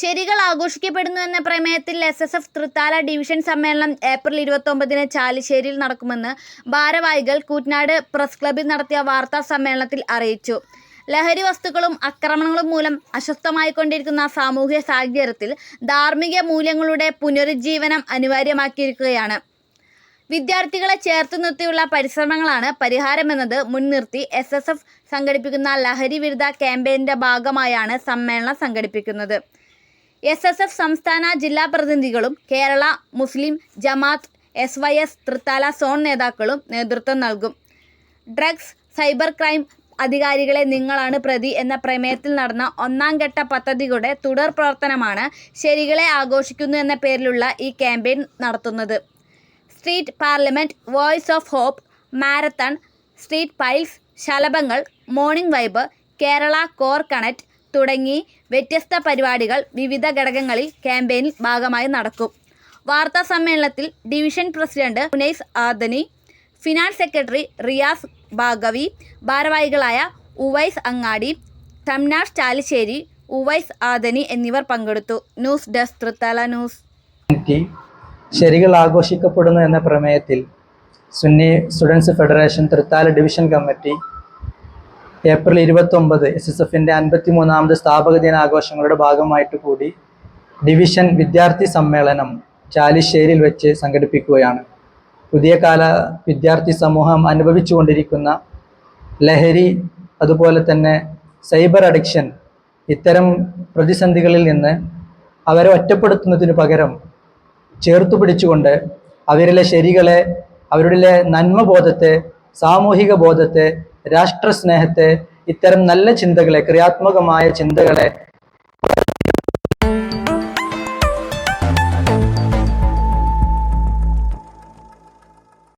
ശരികൾ ആഘോഷിക്കപ്പെടുന്നു എന്ന പ്രമേയത്തിൽ S S F Thrithala division സമ്മേളനം ഏപ്രിൽ ഇരുപത്തൊമ്പതിന് ചാലിശ്ശേരിയിൽ നടക്കുമെന്ന് ഭാരവാഹികൾ കൂറ്റനാട് പ്രസ് ക്ലബിൽ നടത്തിയ വാർത്താ സമ്മേളനത്തിൽ അറിയിച്ചു. ലഹരി വസ്തുക്കളും ആക്രമണങ്ങളും മൂലം അസ്വസ്ഥമായിക്കൊണ്ടിരിക്കുന്ന സാമൂഹ്യ സാഹചര്യത്തിൽ ധാർമ്മിക മൂല്യങ്ങളുടെ പുനരുജ്ജീവനം അനിവാര്യമാക്കിയിരിക്കുകയാണ്. വിദ്യാർത്ഥികളെ ചേർത്ത് നിർത്തിയുള്ള പരിശ്രമങ്ങളാണ് പരിഹാരമെന്നത് മുൻനിർത്തി എസ് എസ് എഫ് സംഘടിപ്പിക്കുന്ന ലഹരി വിരുദ്ധ ക്യാമ്പയിന്റെ ഭാഗമായാണ് സമ്മേളനം സംഘടിപ്പിക്കുന്നത്. എസ് എസ് എഫ് സംസ്ഥാന ജില്ലാ പ്രതിനിധികളും Kerala Muslim Jamaat S Y S Thrithala zone നേതാക്കളും നേതൃത്വം നൽകും. ഡ്രഗ്സ് സൈബർ ക്രൈം അധികാരികളെ നിങ്ങളാണ് പ്രതി എന്ന പ്രമേയത്തിൽ നടന്ന ഒന്നാം ഘട്ട പദ്ധതിയുടെ തുടർ പ്രവർത്തനമാണ് ശരികളെ ആഘോഷിക്കുന്നു എന്ന പേരിലുള്ള ഈ ക്യാമ്പയിൻ നടത്തുന്നത്. Street parliament voice of hope marathon street piles ശലഭങ്ങൾ morning vibe Kerala core connect തുടങ്ങി വ്യത്യസ്ത പരിപാടികൾ വിവിധ ഘടകങ്ങളിൽ ക്യാമ്പയിനിൽ ഭാഗമായി നടക്കും. വാർത്താ സമ്മേളനത്തിൽ division president Unais Adani finance secretary Riyas Bhagavi ഭാരവാഹികളായ ഉവൈസ് അങ്ങാടി തംനാഷ് ചാലിശ്ശേരി ഉവൈസ് ആദനി എന്നിവർ പങ്കെടുത്തു. News desk Thrithala news. ശരികൾ ആഘോഷിക്കപ്പെടുന്നു എന്ന പ്രമേയത്തിൽ Sunni students federation Thrithala division committee April ഇരുപത്തൊമ്പത് എസ് എസ് എഫിന്റെ അൻപത്തി മൂന്നാമത് സ്ഥാപക ദിനാഘോഷങ്ങളുടെ ഭാഗമായിട്ട് കൂടി ഡിവിഷൻ വിദ്യാർത്ഥി സമ്മേളനം ചാലിശ്ശേരിയിൽ വെച്ച് സംഘടിപ്പിക്കുകയാണ്. പുതിയ കാല വിദ്യാർത്ഥി സമൂഹം അനുഭവിച്ചുകൊണ്ടിരിക്കുന്ന ലഹരി അതുപോലെ തന്നെ സൈബർ അഡിക്ഷൻ ഇത്തരം പ്രതിസന്ധികളിൽ നിന്ന് അവരെ ഒറ്റപ്പെടുത്തുന്നതിന് പകരം ചേർത്തു പിടിച്ചുകൊണ്ട് അവരിലെ ശരികളെ അവരുടെ നന്മബോധത്തെ സാമൂഹിക ബോധത്തെ രാഷ്ട്രസ്നേഹത്തെ ഇത്തരം നല്ല ചിന്തകളെ ക്രിയാത്മകമായ ചിന്തകളെ